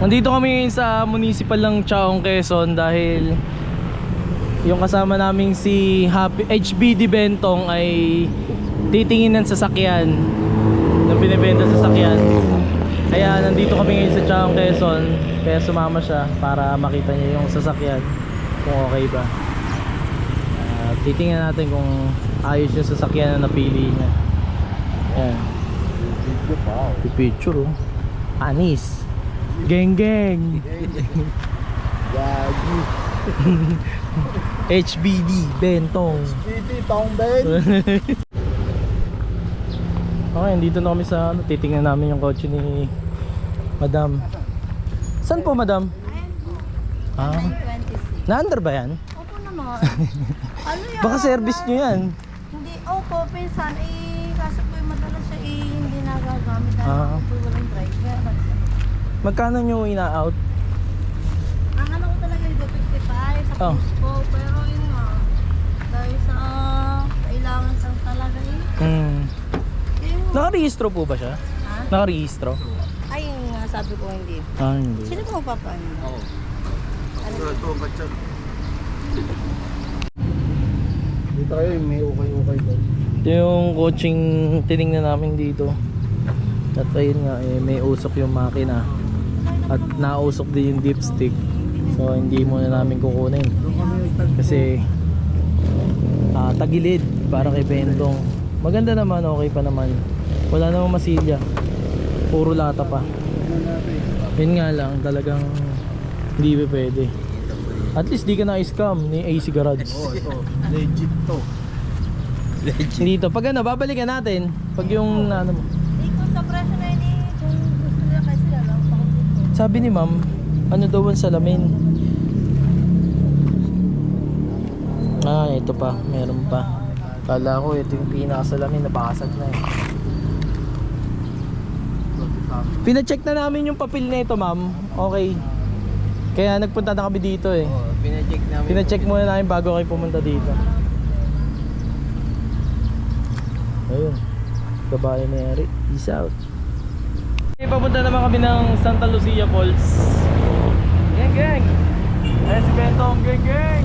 Nandito kami ngayon sa municipal ng Chaong Quezon dahil yung kasama naming si Happy, HBD Bentong ay titingin ng sasakyan ng binibenta sa sasakyan. Kaya nandito kami ngayon sa Chaong Quezon kaya sumama siya para makita niya yung sasakyan kung okay ba. Ah, titingnan natin kung ayos yung sasakyan na napili niya. Ayan. Picture oh. Anis. Geng geng. Gagi. HBD Bentong. Titi, Tong Ben. Okay, dito na kami sa ano, titingnan namin yung kotse ni Madam. Saan po, Madam? Ah, 26. na-under ba yan? Opo naman. ano yan? Baka service nyo yan. Hindi, opo, pinsan. Eh, kaso po yung madalas siya eh, hindi nagagamit. Dahil Ah. po walang driver. Magkano nyo ina-out? Ang ano ko talaga yung 55 sa Oh. post ko. Pero yun nga, dahil sa kailangan sa talaga. Yun nga. Nakarehistro po ba siya? Ha? Nakarehistro? Ay, yun nga, sabi ko hindi. Ah, hindi. Sino po magpapaano? Oo. Ano? Ito, batsa. Dito kayo, may ukay-ukay doon. Ito yung coaching tiningnan namin dito. At ayun nga, eh, may usok yung makina. At nausok din yung dipstick. So hindi muna namin kukunin. Kasi ah, tagilid para kay Bentong. Maganda naman, okay pa naman. Wala namang masilya. Puro lata pa. Yun nga lang, talagang hindi pa pwede. At least di ka na-scam ni AC Garage. Oo, ito. Legit to. Dito, pag ano, babalikan natin. Pag yung ano mo. Ko sa presyo Sabi ni ma'am, ano daw ang salamin? Ah, ito pa, meron pa. Kala ko ito yung pinakasalamin, nabasag na eh. Pina-check na namin yung papel nito, ma'am. Okay. Kaya nagpunta na kami dito eh. Oo, pinacheck namin. Pina-check muna namin bago kayo pumunta dito. Ayun. Babae ni Eric. Peace out. Papunta naman kami ng Santa Lucia Falls. Geng geng! Ayan si Bentong, geng geng!